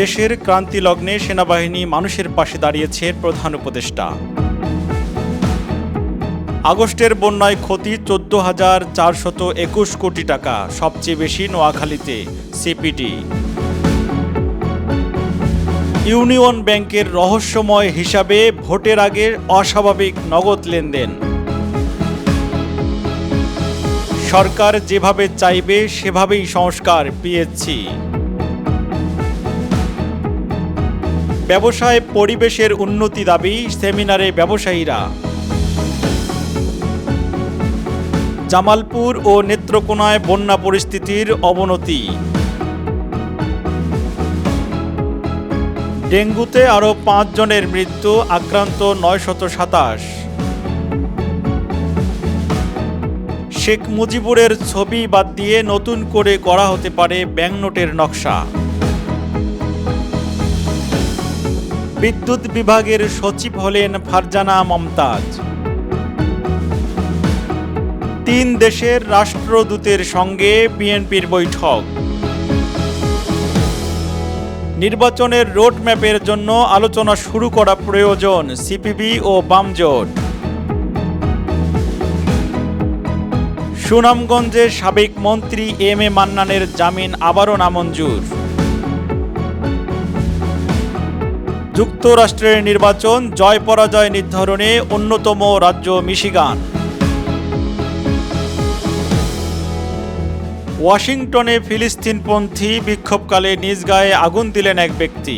দেশের ক্রান্তি লগ্নে সেনাবাহিনী মানুষের পাশে দাঁড়িয়েছে প্রধান উপদেষ্টা। আগস্টের বন্যায় ক্ষতি চোদ্দ হাজার চারশত একুশ কোটি টাকা, সবচেয়ে বেশি নোয়াখালীতে, সিপিডি। ইউনিয়ন ব্যাংকের রহস্যময় হিসাবে ভোটের আগে অস্বাভাবিক নগদ লেনদেন। সরকার যেভাবে চাইবে, সেভাবেই সংস্কার পিএসসি ব্যবসায় পরিবেশের উন্নতি দাবি সেমিনারে ব্যবসায়ীরা। জামালপুর ও নেত্রকোনায় বন্যা পরিস্থিতির অবনতি। ডেঙ্গুতে আরও জনের মৃত্যু, আক্রান্ত নয়শত সাতাশ। শেখ মুজিবুরের ছবি বাদ দিয়ে নতুন করে করা হতে পারে ব্যাংনোটের নকশা। বিদ্যুৎ বিভাগের সচিব হলেন ফারজানা মমতাজ। তিন দেশের রাষ্ট্রদূতের সঙ্গে বিএনপির বৈঠক। নির্বাচনের রোডম্যাপের জন্য আলোচনা শুরু করা প্রয়োজন সিপিবি ও বামজোট। সুনামগঞ্জে সাবেক মন্ত্রী এম এ মান্নানের জামিন আবারও নামঞ্জুর। যুক্তরাষ্ট্রের নির্বাচন জয় পরাজয় নির্ধারণে অন্যতম রাজ্য মিশিগান। ওয়াশিংটনে ফিলিস্তিনপন্থী বিক্ষোভকালে নিজ গায়ে আগুন দিলেন এক ব্যক্তি।